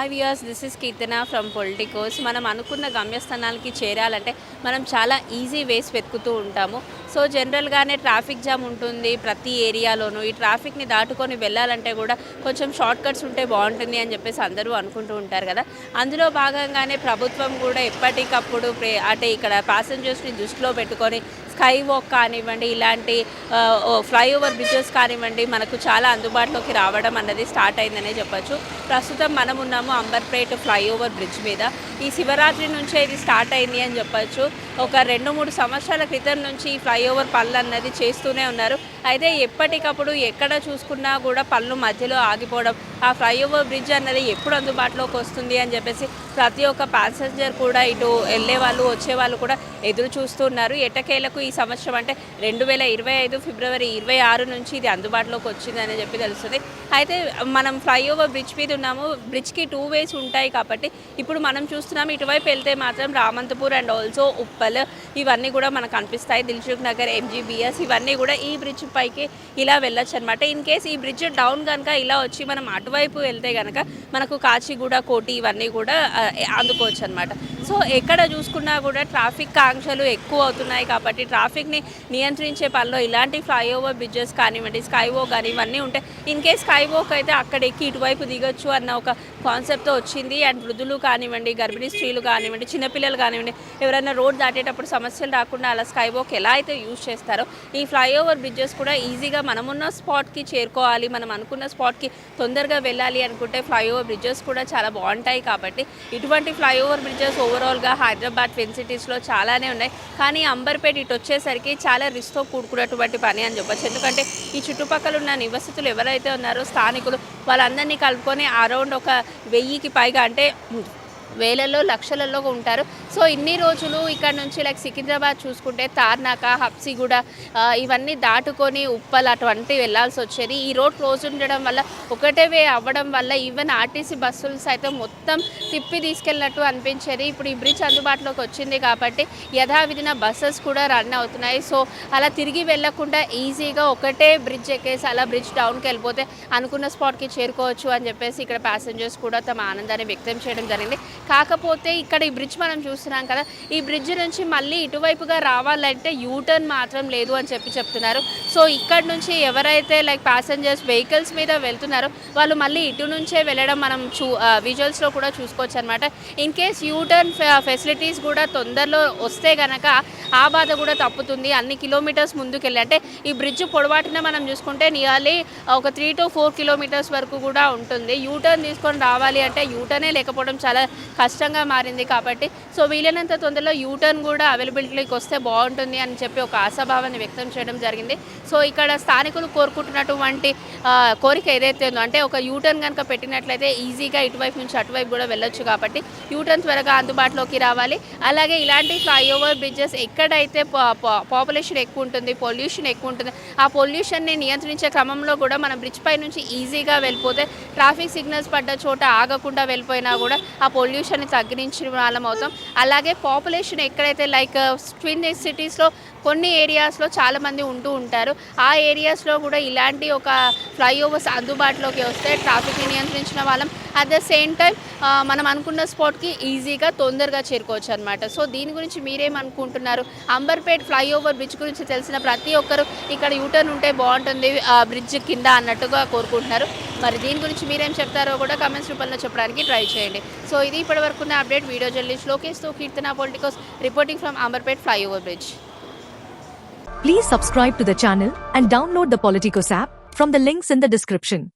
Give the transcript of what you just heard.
Hi viewers this is Keerthana from Politicos మనం అనుకున్న గమ్యస్థానాలకి చేరాలంటే మనం చాలా ఈజీ వేస్ వెతుకుతూ ఉంటాము. సో జనరల్గానే ట్రాఫిక్ జామ్ ఉంటుంది ప్రతి ఏరియాలోనూ. ఈ ట్రాఫిక్ని దాటుకొని వెళ్ళాలంటే కూడా కొంచెం షార్ట్ కట్స్ ఉంటే బాగుంటుంది అని చెప్పేసి అందరూ అనుకుంటూ ఉంటారు కదా. అందులో భాగంగానే ప్రభుత్వం కూడా ఎప్పటికప్పుడు ప్రే అంటే ఇక్కడ ప్యాసింజర్స్ని దృష్టిలో పెట్టుకొని స్కై వాక్ కానివ్వండి ఇలాంటి ఫ్లైఓవర్ బ్రిడ్జెస్ కానివ్వండి మనకు చాలా అందుబాటులోకి రావడం అన్నది స్టార్ట్ అయిందనే చెప్పొచ్చు. ప్రస్తుతం మనం ఉన్నాము అంబర్పేట ఫ్లైఓవర్ బ్రిడ్జ్ మీద. ఈ శివరాత్రి నుంచే ఇది స్టార్ట్ అయింది అని చెప్పొచ్చు. ఒక రెండు మూడు సంవత్సరాల క్రితం నుంచి ఈ ఫ్లైఓవర్ పనులు అన్నది చేస్తూనే ఉన్నారు. అయితే ఎప్పటికప్పుడు ఎక్కడ చూసుకున్నా కూడా పళ్ళు మధ్యలో ఆగిపోవడం ఆ ఫ్లైఓవర్ బ్రిడ్జ్ అన్నది ఎప్పుడు అందుబాటులోకి వస్తుంది అని చెప్పేసి ప్రతి ఒక్క ప్యాసింజర్ కూడా ఇటు వెళ్ళే వాళ్ళు వచ్చే వాళ్ళు కూడా ఎదురు చూస్తున్నారు. ఎట్టకేలకు ఈ సంవత్సరం అంటే రెండు వేల ఇరవై ఐదు ఫిబ్రవరి ఇరవై ఆరు నుంచి ఇది అందుబాటులోకి వచ్చిందని చెప్పి తెలుస్తుంది. అయితే మనం ఫ్లైఓవర్ బ్రిడ్జ్ మీద ఉన్నాము. బ్రిడ్జ్కి టూ వేస్ ఉంటాయి కాబట్టి ఇప్పుడు మనం చూస్తున్నాం ఇటువైపు వెళ్తే మాత్రం రామంతపూర్ అండ్ ఆల్సో ఉప్పల్. ఇవన్నీ కూడా మనకు కనిపిస్తాయి దిల్సుఖ్ నగర్ ఎంజీబీఎస్ ఇవన్నీ కూడా ఈ బ్రిడ్జ్ పైకి ఇలా వెళ్ళొచ్చు అనమాట ఇన్ కేస్ ఈ బ్రిడ్జ్ డౌన్ కనుక ఇలా వచ్చి మనం అటువైపు వెళ్తే కనుక మనకు కాచిగూడ కోటి ఇవన్నీ కూడా అందుకోవచ్చు అనమాట సో ఎక్కడ చూసుకున్నా కూడా ట్రాఫిక్ ఆంక్షలు ఎక్కువ అవుతున్నాయి కాబట్టి ట్రాఫిక్ని నియంత్రించే పనిలో ఇలాంటి ఫ్లైఓవర్ బ్రిడ్జెస్ కానివ్వండి స్కై వాక్ కానీ ఇవన్నీ ఉంటాయి ఇన్ కేస్ స్కై వాక్ అయితే అక్కడ ఎక్కి ఇటువైపు దిగొచ్చు అన్న ఒక కాన్సెప్ట్తో వచ్చింది. అండ్ వృద్ధులు కానివ్వండి గర్భిణీ స్త్రీలు కానివ్వండి చిన్నపిల్లలు కానివ్వండి ఎవరైనా రోడ్ దాటేటప్పుడు సమస్యలు రాకుండా అలా స్కై వాక్ ఎలా అయితే యూజ్ చేస్తారో ఈ ఫ్లైఓవర్ బ్రిడ్జెస్ కూడా ఈజీగా మనమున్న స్పాట్కి చేరుకోవాలి. మనం అనుకున్న స్పాట్కి తొందరగా వెళ్ళాలి అనుకుంటే ఫ్లైఓవర్ బ్రిడ్జెస్ కూడా చాలా బాగుంటాయి కాబట్టి ఇటువంటి ఫ్లైఓవర్ బ్రిడ్జెస్ ఓవర్ ఓవరాల్గా హైదరాబాద్ ట్విన్ సిటీస్లో చాలానే ఉన్నాయి. కానీ అంబర్పేట ఇటు వచ్చేసరికి చాలా రిస్క్తో కూడుకున్నటువంటి పని అని చెప్పొచ్చు. ఎందుకంటే ఈ చుట్టుపక్కల ఉన్న నివసితులు ఎవరైతే ఉన్నారో స్థానికులు వాళ్ళందరినీ కలుపుకొని అరౌండ్ ఒక వెయ్యికి పైగా అంటే వేలల్లో లక్షలలో ఉంటారు. సో ఇన్ని రోజులు ఇక్కడ నుంచి లైక్ సికింద్రాబాద్ చూసుకుంటే తార్నాక హబ్సిగూడ ఇవన్నీ దాటుకొని ఉప్పల్ అటువంటివి వెళ్ళాల్సి వచ్చేది. ఈ రోడ్ క్లోజ్ ఉండడం వల్ల ఒకటే వే అవ్వడం వల్ల ఈవెన్ ఆర్టీసీ బస్సులు సైతం మొత్తం తిప్పి తీసుకెళ్ళినట్టు అనిపించేది. ఇప్పుడు ఈ బ్రిడ్జ్ అందుబాటులోకి వచ్చింది కాబట్టి యథావిధిన బస్సెస్ కూడా రన్ అవుతున్నాయి. సో అలా తిరిగి వెళ్ళకుండా ఈజీగా ఒకటే బ్రిడ్జ్ ఎక్కేసి అలా బ్రిడ్జ్ డౌన్కి వెళ్ళిపోతే అనుకున్న స్పాట్కి చేరుకోవచ్చు అని చెప్పేసి ఇక్కడ ప్యాసింజర్స్ కూడా తమ ఆనందాన్ని వ్యక్తం చేయడం జరిగింది. కాకపోతే ఇక్కడ ఈ బ్రిడ్జ్ మనం చూస్తున్నాం కదా ఈ బ్రిడ్జ్ నుంచి మళ్ళీ ఇటువైపుగా రావాలంటే యూటర్న్ మాత్రం లేదు అని చెప్పి చెప్తున్నారు. సో ఇక్కడ నుంచి ఎవరైతే లైక్ ప్యాసింజర్స్ వెహికల్స్ మీద వెళ్తున్నారో వాళ్ళు మళ్ళీ ఇటు నుంచే వెళ్ళడం మనం చూ విజువల్స్లో కూడా చూసుకోవచ్చు అనమాట ఇన్ కేస్ యూటర్న్ ఫెసిలిటీస్ కూడా తొందరలో వస్తే కనుక ఆ బాధ కూడా తప్పుతుంది. అన్ని కిలోమీటర్స్ ముందుకెళ్ళి అంటే ఈ బ్రిడ్జ్ పొడవాటిన మనం చూసుకుంటే నియర్లీ ఒక త్రీ టు ఫోర్ కిలోమీటర్స్ వరకు కూడా ఉంటుంది. యూటర్న్ తీసుకొని రావాలి అంటే యూటర్నే లేకపోవడం చాలా కష్టంగా మారింది కాబట్టి సో వీలైనంత తొందరలో యూటర్న్ కూడా అవైలబిలిటీకి వస్తే బాగుంటుంది అని చెప్పి ఒక ఆశాభావాన్ని వ్యక్తం చేయడం జరిగింది. సో ఇక్కడ స్థానికులు కోరుకుంటున్నటువంటి కోరిక ఏదైతే ఉందో అంటే ఒక యూటర్న్ కనుక పెట్టినట్లయితే ఈజీగా ఇటువైపు నుంచి అటువైపు కూడా వెళ్ళొచ్చు కాబట్టి యూటర్న్ త్వరగా అందుబాటులోకి రావాలి. అలాగే ఇలాంటి ఫ్లైఓవర్ బ్రిడ్జెస్ ఎక్కడైతే పాపులేషన్ ఎక్కువ ఉంటుంది పొల్యూషన్ ఎక్కువ ఉంటుంది ఆ పొల్యూషన్ని నియంత్రించే క్రమంలో కూడా మనం బ్రిడ్జ్ పై నుంచి ఈజీగా వెళ్ళిపోతే ట్రాఫిక్ సిగ్నల్స్ పడ్డ చోట ఆగకుండా వెళ్ళిపోయినా కూడా ఆ పొల్యూషన్ తగ్గించిన వాళ్ళం అవుతాం. అలాగే పాపులేషన్ ఎక్కడైతే లైక్ ట్విన్ సిటీస్లో కొన్ని ఏరియాస్లో చాలామంది ఉంటూ ఉంటారు. ఆ ఏరియాస్లో కూడా ఇలాంటి ఒక ఫ్లైఓవర్స్ అందుబాటులోకి వస్తే ట్రాఫిక్ని నియంత్రించిన వాళ్ళం. అట్ ద సేమ్ టైం మనం అనుకున్న స్పాట్కి ఈజీగా తొందరగా చేరుకోవచ్చు అనమాట సో దీని గురించి మీరేమనుకుంటున్నారు? అంబర్పేట్ ఫ్లైఓవర్ బ్రిడ్జ్ గురించి తెలిసిన ప్రతి ఒక్కరు ఇక్కడ యూటర్న్ ఉంటే బాగుంటుంది బ్రిడ్జ్ కింద అన్నట్టుగా కోరుకుంటున్నారు. మరి దీని గురించి మీరేం చెప్తారో కూడా కమెంట్స్ రూపంలో చెప్పడానికి ట్రై చేయండి. సో ఇది ఇప్పటి వరకు ఉన్న update video journalist లోకేష్తో Keerthana politicos reporting from Amberpet flyover bridge Please subscribe to the channel and download the Politicos app from the links in the description.